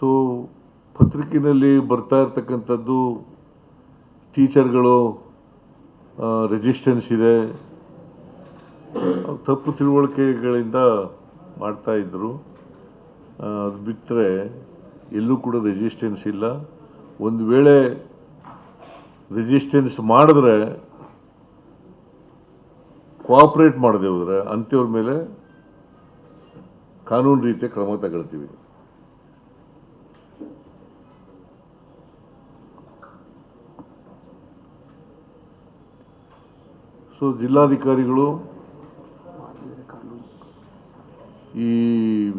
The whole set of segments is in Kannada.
ಸೊ ಪತ್ರಿಕೆಯಲ್ಲಿ ಬರ್ತಾ ಇರ್ತಕ್ಕಂಥದ್ದು ಟೀಚರ್ಗಳು ರೆಸಿಸ್ಟೆನ್ಸ್ ಇದೆ. ತಪ್ಪು ತಿಳುವಳಿಕೆಗಳಿಂದ ಮಾಡ್ತಾ ಇದ್ರು. ಆ, ಅದು ಬಿಟ್ಟರೆ ಎಲ್ಲೂ ಕೂಡ ರೆಸಿಸ್ಟೆನ್ಸ್ ಇಲ್ಲ. ಒಂದು ವೇಳೆ ರೆಸಿಸ್ಟೆನ್ಸ್ ಮಾಡಿದ್ರೆ ಕೋಆಪ್ರೇಟ್ ಮಾಡದೆ ಹೋದ್ರೆ ಅಂಥವ್ರ ಮೇಲೆ ಕಾನೂನು ರೀತಿಯ ಕ್ರಮ ತಗೊಳ್ತೀವಿ. ಸೊ ಜಿಲ್ಲಾಧಿಕಾರಿಗಳು ಈ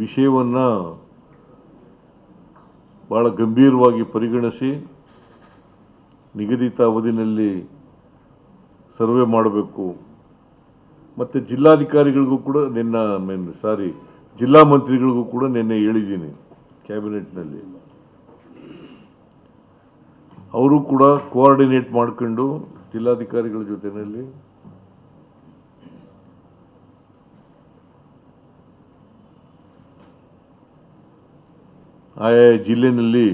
ವಿಷಯವನ್ನು ಭಾಳ ಗಂಭೀರವಾಗಿ ಪರಿಗಣಿಸಿ ನಿಗದಿತ ಅವಧಿನಲ್ಲಿ ಸರ್ವೆ ಮಾಡಬೇಕು. ಮತ್ತು ಜಿಲ್ಲಾಧಿಕಾರಿಗಳಿಗೂ ಕೂಡ ನಿನ್ನ ಸಾರಿ ಜಿಲ್ಲಾ ಮಂತ್ರಿಗಳಿಗೂ ಕೂಡ ನಿನ್ನೆ ಹೇಳಿದ್ದೀನಿ ಕ್ಯಾಬಿನೆಟ್ನಲ್ಲಿ. ಅವರು ಕೂಡ ಕೋಆರ್ಡಿನೇಟ್ ಮಾಡ್ಕೊಂಡು ಜಿಲ್ಲಾಧಿಕಾರಿಗಳ ಜೊತೆಯಲ್ಲಿ ಆಯಾ ಜಿಲ್ಲೆಯಲ್ಲಿ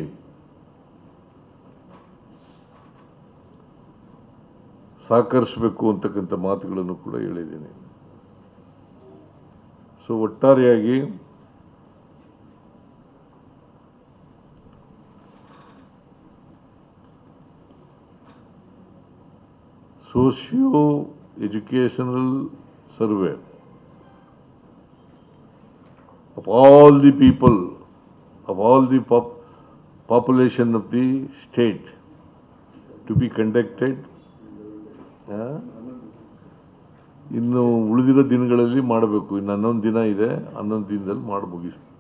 ಸಹಕರಿಸಬೇಕು ಅಂತಕ್ಕಂಥ ಮಾತುಗಳನ್ನು ಕೂಡ ಹೇಳಿದ್ದೀನಿ. ಸೊ ಒಟ್ಟಾರೆಯಾಗಿ socio educational survey of all the people, of all the pop, population of the state to be conducted. ಇನ್ನು ಉಳಿದಿರೋ ದಿನಗಳಲ್ಲಿ ಮಾಡಬೇಕು ಇನ್ನು ಹನ್ನೊಂದು ದಿನ ಇದೆ ಹನ್ನೊಂದು ದಿನದಲ್ಲಿ ಮಾಡಿ ಮುಗಿಸ್ಬೇಕು